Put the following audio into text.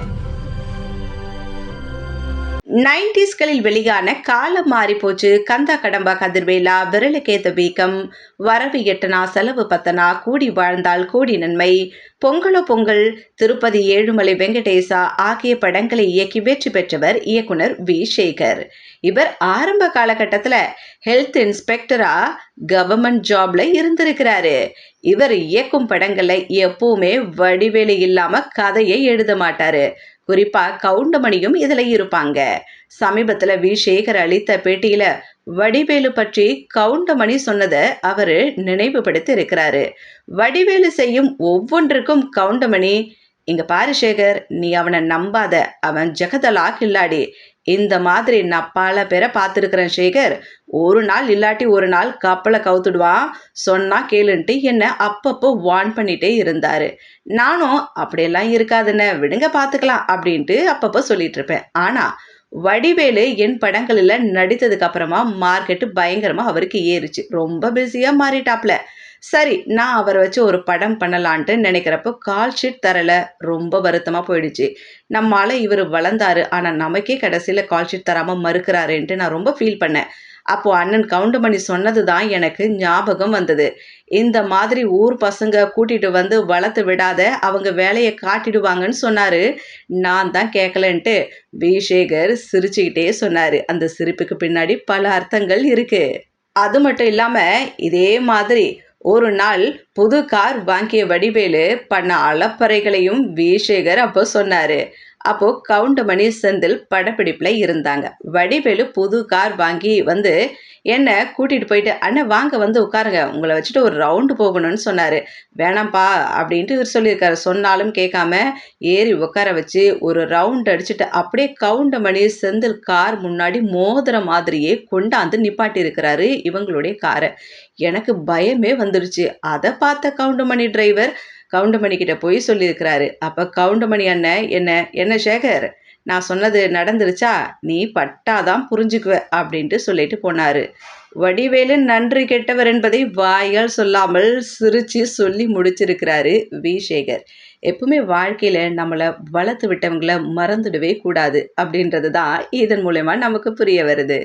Thank you. நைன்டிஸ்களில் வெளியான காலம் மாறி போச்சு. கந்தா கடம்பா கதிர்வேலா விரலுக்கேத்த வீக்கம். வரவு எட்டனா செலவு பத்தனா கூடி வாழ்ந்தால் கூடி நன்மை. பொங்கலோ பொங்கல் திருப்பதி ஏழுமலை வெங்கடேசா ஆகிய படங்களை இயக்கி வெற்றி பெற்றவர் இயக்குனர் வி. சேகர். இவர் ஆரம்ப காலகட்டத்தில் ஹெல்த் இன்ஸ்பெக்டரா கவர்மெண்ட் ஜாப்ல இருந்திருக்கிறாரு. இவர் இயக்கும் படங்களை எப்பவுமே வடிவேலு இல்லாம கதையை எழுத மாட்டாரு. குறிப்பாக கவுண்டமணியும் இதில் இருப்பாங்க. சமீபத்தில் வி. சேகர் அளித்த பேட்டியில் வடிவேலு பற்றி கவுண்டமணி சொன்னதை அவர் நினைவுபடுத்தி இருக்கிறாரு வடிவேலு செய்யும் ஒவ்வொன்றுக்கும் கவுண்டமணி இங்க பாரு சேகர் நீ அவனை நம்பாத. அவன் ஜெகதலா கில்லாடி இந்த மாதிரி நான் பல பேரை பார்த்துருக்கிறேன் சேகர். ஒரு நாள் இல்லாட்டி ஒரு நாள் கப்பலை கவுத்துடுவான். சொன்னா கேளுன்ட்டு என்னை அப்பப்போ வார்ன் பண்ணிட்டே இருந்தாரு. நானும் அப்படியெல்லாம் இருக்காதுன்னு விடுங்க பார்த்துக்கலாம் அப்படின்ட்டு அப்பப்போ சொல்லிட்டு இருப்பேன் ஆனா வடிவேலு என் படங்களில் நடித்ததுக்கு அப்புறமா மார்க்கெட்டு பயங்கரமாக அவருக்கு ஏறிச்சு. ரொம்ப பிஸியாக மாறிட்டாப்ல. சரி நான் அவரை வச்சு ஒரு படம் பண்ணலான்ட்டு நினைக்கிறப்போ கால் ஷீட் தரல. ரொம்ப வருத்தமாக போயிடுச்சு. நம்மளால் இவர் வளர்ந்தாரு. ஆனால் நமக்கே கடைசியில் கால் ஷீட் தராமல் மறுக்கிறாருன்ட்டு நான் ரொம்ப ஃபீல் பண்ணேன். அப்போது அண்ணன் கவுண்டமணி சொன்னது தான் எனக்கு ஞாபகம் வந்தது. இந்த மாதிரி ஊர் பசங்க கூட்டிகிட்டு வந்து வளர்த்து விடாத அவங்க வேலையை காட்டிடுவாங்கன்னு சொன்னார். நான் தான் கேட்கலன்ட்டு பிஷேகர் சிரிச்சுக்கிட்டே சொன்னார். அந்த சிரிப்புக்கு பின்னாடி பல அர்த்தங்கள் இருக்குது அது மட்டும் இல்லாமல் இதே மாதிரி ஒரு நாள் புது கார் வாங்கிய வடிவேலு பண்ண அலப்பறைகளையும் வீசேகர் அப்போ சொன்னாரு. அப்போ கவுண்டமணி செந்தில் படப்பிடிப்பில் இருந்தாங்க. வடிவேலு புது கார் வாங்கி வந்து என்னை கூட்டிகிட்டு போயிட்டு அண்ணன் வாங்க வந்து உட்காருங்க. உங்களை வச்சுட்டு ஒரு ரவுண்டு போகணும்னு சொன்னார். வேணாம்ப்பா அப்படின்ட்டு இவர் சொல்லியிருக்காரு. சொன்னாலும் கேட்காம ஏறி உட்கார வச்சு ஒரு ரவுண்ட் அடிச்சுட்டு அப்படியே கவுண்டமணி செந்தில் கார் முன்னாடி மோதுற மாதிரியே கொண்டாந்து நிப்பாட்டி இருக்கிறாரு இவங்களுடைய காரை. எனக்கு பயமே வந்துடுச்சு அதை பார்த்த கவுண்டமணி டிரைவர் கவுண்டமணி கிட்ட போய் சொல்லியிருக்கிறாரு. அப்போ கவுண்டமணி அண்ணன் என்ன என்ன சேகர்? நான் சொன்னது நடந்துருச்சா? நீ பட்டாதான் புரிஞ்சுக்குவ அப்படின்ட்டு சொல்லிட்டு போனாரு. வடிவேலு நன்றி கெட்டவர் என்பதை வாயால் சொல்லாமல் சிரிச்சு சொல்லி முடிச்சிருக்கிறாரு வி. சேகர். எப்பவுமே வாழ்க்கையில நம்மளை வளர்த்து விட்டவங்களை மறந்துடவே கூடாது அப்படின்றது தான் இதன் மூலயமா நமக்கு புரிய வருது.